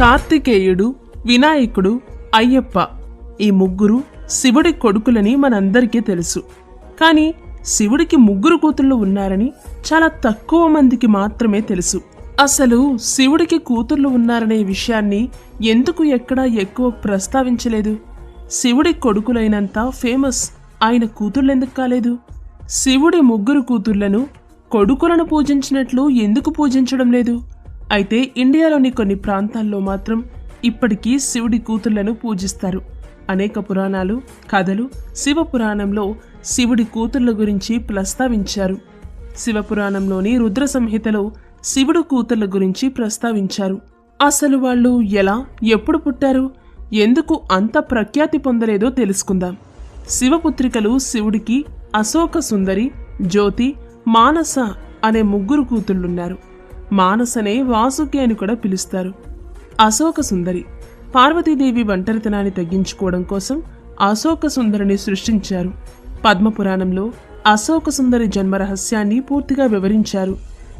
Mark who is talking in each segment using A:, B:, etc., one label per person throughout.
A: కార్తికేయుడు వినాయకుడు అయ్యప్ప. ఈ ముగ్గురు శివుడి కొడుకులని మనందరికీ తెలుసు. కానీ శివుడికి ముగ్గురు కూతుళ్ళు ఉన్నారని చాలా తక్కువ మందికి మాత్రమే తెలుసు. అసలు శివుడికి కూతుళ్ళు ఉన్నారనే విషయాన్ని ఎందుకు ఎక్కడా ఎక్కువ ప్రస్తావించలేదు? శివుడి కొడుకులైనంత ఫేమస్ ఆయన కూతుళ్ళెందుకు కాలేదు? శివుడి ముగ్గురు కూతుళ్ళను కొడుకులను పూజించినట్లు ఎందుకు పూజించడం లేదు? అయితే ఇండియాలోని కొన్ని ప్రాంతాల్లో మాత్రం ఇప్పటికీ శివుడి కూతుళ్ళను పూజిస్తారు. అనేక పురాణాలు కథలు శివ పురాణంలో శివుడి కూతుళ్ళ గురించి ప్రస్తావించారు. శివపురాణంలోని రుద్ర సంహితలో శివుడు కూతుళ్ళ గురించి ప్రస్తావించారు. అసలు వాళ్ళు ఎలా ఎప్పుడు పుట్టారు ఎందుకు అంత ప్రఖ్యాతి పొందలేదో తెలుసుకుందాం. శివపుత్రికలు శివుడికి అశోక సుందరి జ్యోతి మానస అనే ముగ్గురు కూతుళ్ళున్నారు. మానసనే వాసుకి అని కూడా పిలుస్తారు. అశోక సుందరి పార్వతీదేవి ఒంటరితనాన్ని తగ్గించుకోవడం కోసం అశోక సుందరిని సృష్టించారు. పద్మపురాణంలో అశోక సుందరి జన్మ రహస్యాన్ని పూర్తిగా వివరించారు.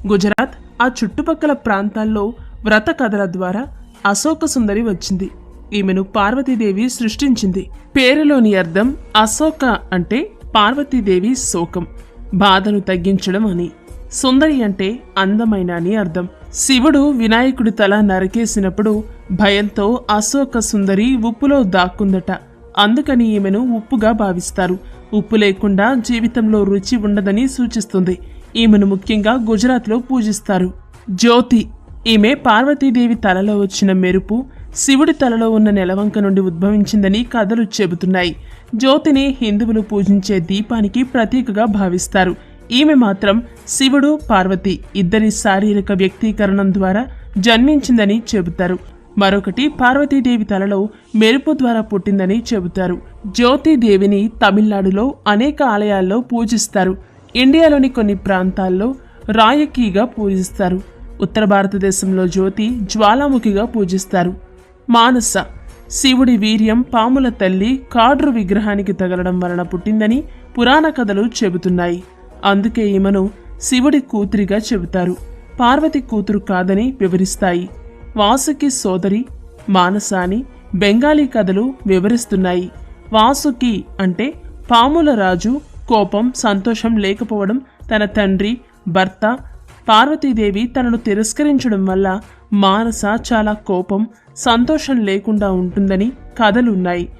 A: గుజరాత్ ఆ చుట్టుపక్కల ప్రాంతాల్లో వ్రత కథల ద్వారా అశోక సుందరి వచ్చింది. ఈమెను పార్వతీదేవి సృష్టించింది. పేరులోని అర్థం అశోక అంటే పార్వతీదేవి శోకం. బాధను తగ్గించడం అని. సుందరి అంటే అందమైన అని అర్థం. శివుడు వినాయకుడి తల నరికేసినప్పుడు భయంతో అశోక సుందరి ఉప్పులో దాక్కుందట. అందుకని ఈమెను ఉప్పుగా భావిస్తారు. ఉప్పు లేకుండా జీవితంలో రుచి ఉండదని సూచిస్తుంది. ఈమెను ముఖ్యంగా గుజరాత్లో పూజిస్తారు. జ్యోతి. ఈమె పార్వతీదేవి తలలో వచ్చిన మెరుపు శివుడి తలలో ఉన్న నెలవంక నుండి ఉద్భవించిందని కథలు చెబుతున్నాయి. జ్యోతిని హిందువులు పూజించే దీపానికి ప్రతీకగా భావిస్తారు. ఈమె మాత్రం శివుడు పార్వతి ఇద్దరి శారీరక వ్యక్తీకరణం ద్వారా జన్మించిందని చెబుతారు. మరొకటి పార్వతీదేవి తలలో మెరుపు ద్వారా పుట్టిందని చెబుతారు. జ్యోతిదేవిని తమిళనాడులో అనేక ఆలయాల్లో పూజిస్తారు. ఇండియాలోని కొన్ని ప్రాంతాల్లో రాయకీగా పూజిస్తారు. ఉత్తర భారతదేశంలో జ్యోతి జ్వాలాముఖిగా పూజిస్తారు. మానస శివుడి వీర్యం పాముల తల్లి కాడ్రు విగ్రహానికి తగలడం వలన పుట్టిందని పురాణ కథలు చెబుతున్నాయి. అందుకే ఈమెను శివుడి కూతురిగా చెబుతారు. పార్వతి కూతురు కాదని వివరిస్తాయి. వాసుకి సోదరి మానస అని బెంగాలీ కథలు వివరిస్తున్నాయి. వాసుకి అంటే పాముల రాజు కోపం సంతోషం లేకపోవడం తన తండ్రి భర్త పార్వతీదేవి తనను తిరస్కరించడం వల్ల మానస చాలా కోపం సంతోషం లేకుండా ఉంటుందని కథలున్నాయి.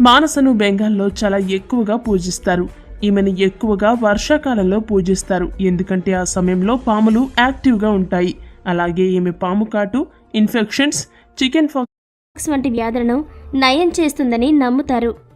A: మానసను బెంగాల్లో చాలా ఎక్కువగా పూజిస్తారు. ఈమెను ఎక్కువగా వర్షాకాలంలో పూజిస్తారు. ఎందుకంటే ఆ సమయంలో పాములు యాక్టివ్గా ఉంటాయి. అలాగే ఈమె పాము కాటు ఇన్ఫెక్షన్స్ చికెన్ ఫాక్స్
B: వంటి వ్యాధులను నయం చేస్తుందని నమ్ముతారు.